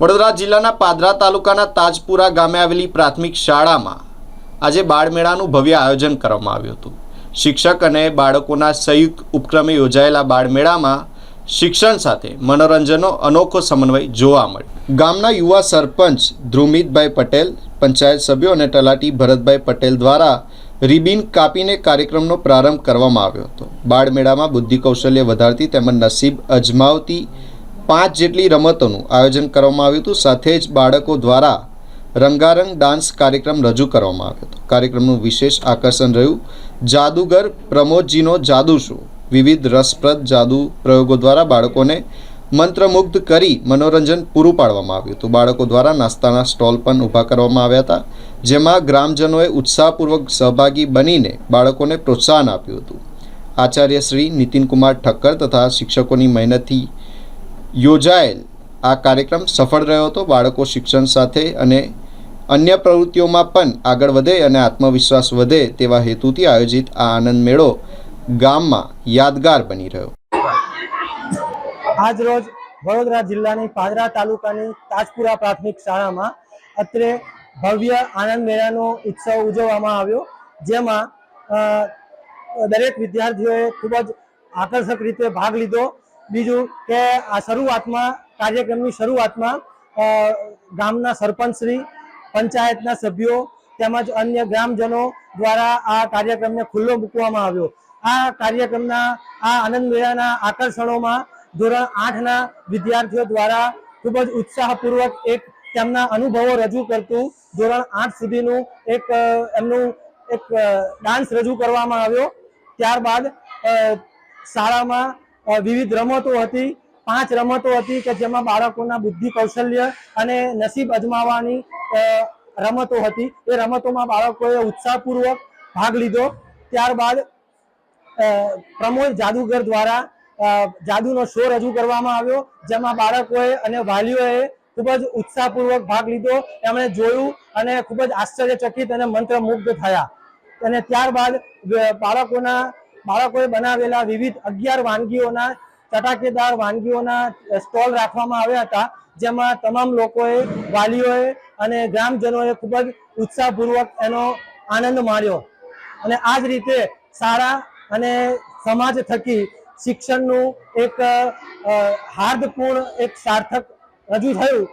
વડોદરા જિલ્લાના પાદરા તાલુકાના તાજપુરા ગામે આવેલી પ્રાથમિક શાળામાં આજે બાળમેળાનું ભવ્ય આયોજન કરવામાં આવ્યું હતું. શિક્ષક અને બાળકોના સંયુક્ત ઉપક્રમે યોજાયેલા બાળમેળામાં શિક્ષણ સાથે મનોરંજનનો અનોખો સમન્વય જોવા મળ્યો. ગામના યુવા સરપંચ ધ્રુમિતભાઈ પટેલ, પંચાયત સભ્યો અને તલાટી ભરતભાઈ પટેલ દ્વારા રિબિન કાપીને કાર્યક્રમનો પ્રારંભ કરવામાં આવ્યો હતો. બાળમેળામાં બુદ્ધિ કૌશલ્ય વધારતી તેમજ નસીબ અજમાવતી પાંચ જેટલી રમતોનું આયોજન કરવામાં આવ્યું હતું. સાથે જ બાળકો દ્વારા રંગારંગ ડાન્સ કાર્યક્રમ રજૂ કરવામાં આવ્યો હતો. કાર્યક્રમનું વિશેષ આકર્ષણ રહ્યું. જાદુગર પ્રમોદજીનો જાદુ શો. વિવિધ રસપ્રદ જાદુ પ્રયોગો દ્વારા બાળકોને મંત્રમુગ્ધ કરી મનોરંજન પૂરું પાડવામાં આવ્યું હતું. બાળકો દ્વારા નાસ્તાના સ્ટોલ પણ ઊભા કરવામાં આવ્યા હતા, જેમાં ગ્રામજનોએ ઉત્સાહપૂર્વક સહભાગી બનીને બાળકોને પ્રોત્સાહન આપ્યું હતું. આચાર્ય શ્રી નીતિનકુમાર ઠક્કર તથા શિક્ષકોની મહેનતથી યોજાયેલ આ કાર્યક્રમ સફળ રહ્યો હતો. બાળકો શિક્ષણ સાથે અને અન્ય પ્રવૃત્તિઓમાં પણ આગળ વધે અને આત્મવિશ્વાસ વધે તેવા હેતુથી આયોજિત આ આનંદ મેળો ગામમાં યાદગાર બની રહ્યો. આજ રોજ વડોદરા જિલ્લાની પાદરા તાલુકાની તાજપુરા પ્રાથમિક શાળામાં અત્રે ભવ્ય આનંદ મેળાનો ઉત્સવ ઉજવવામાં આવ્યો. જેમાં દરેક વિદ્યાર્થીઓએ ખૂબ જ આકર્ષક રીતે ભાગ લીધો. બીજું કે આ શરૂઆતમાં, કાર્યક્રમની શરૂઆતમાં ગામના સરપંચશ્રી પંચાયતના સભ્યો તેમજ અન્ય ગ્રામજનો દ્વારા આ કાર્યક્રમને ખુલ્લો મૂકવામાં આવ્યો. આ કાર્યક્રમના, આ આનંદ મેળાના આકર્ષણોમાં ધોરણ આઠના વિદ્યાર્થીઓ દ્વારા ખૂબ જ ઉત્સાહપૂર્વક એક તેમના અનુભવો રજૂ કરતું ધોરણ આઠ સુધીનું એક એમનું એક ડાન્સ રજૂ કરવામાં આવ્યો. ત્યારબાદ શાળામાં વિવિધ રમતો હતી, પાંચ રમતો હતી કે જેમાં બાળકોના બુદ્ધિ કૌશલ્ય અને નસીબ અજમાવવાની રમતો હતી. એ રમતોમાં બાળકોએ ઉત્સાહપૂર્વક ભાગ લીધો. ત્યારબાદ પ્રમોદ જાદુગર દ્વારા જાદુનો શો રજૂ કરવામાં આવ્યો, જેમાં બાળકોએ અને વાલીઓએ ખૂબ જ ઉત્સાહપૂર્વક ભાગ લીધો. એમણે જોયું અને ખૂબ જ આશ્ચર્યચકિત અને મંત્રમુગ્ધ થયા. અને ત્યારબાદ બાળકોના બાળકોએ બનાવેલા વિવિધ અગિયાર વાનગીઓના, ચટાકેદાર વાનગીઓના સ્ટોલ રાખવામાં આવ્યા હતા, જેમાં તમામ લોકોએ, વાલીઓએ અને ગ્રામજનોએ ખૂબ જ ઉત્સાહપૂર્વક એનો આનંદ માણ્યો. અને આ જ રીતે શાળા અને સમાજ થકી શિક્ષણનું એક હાર્દપૂર્ણ એક સાર્થક રજૂ થયું.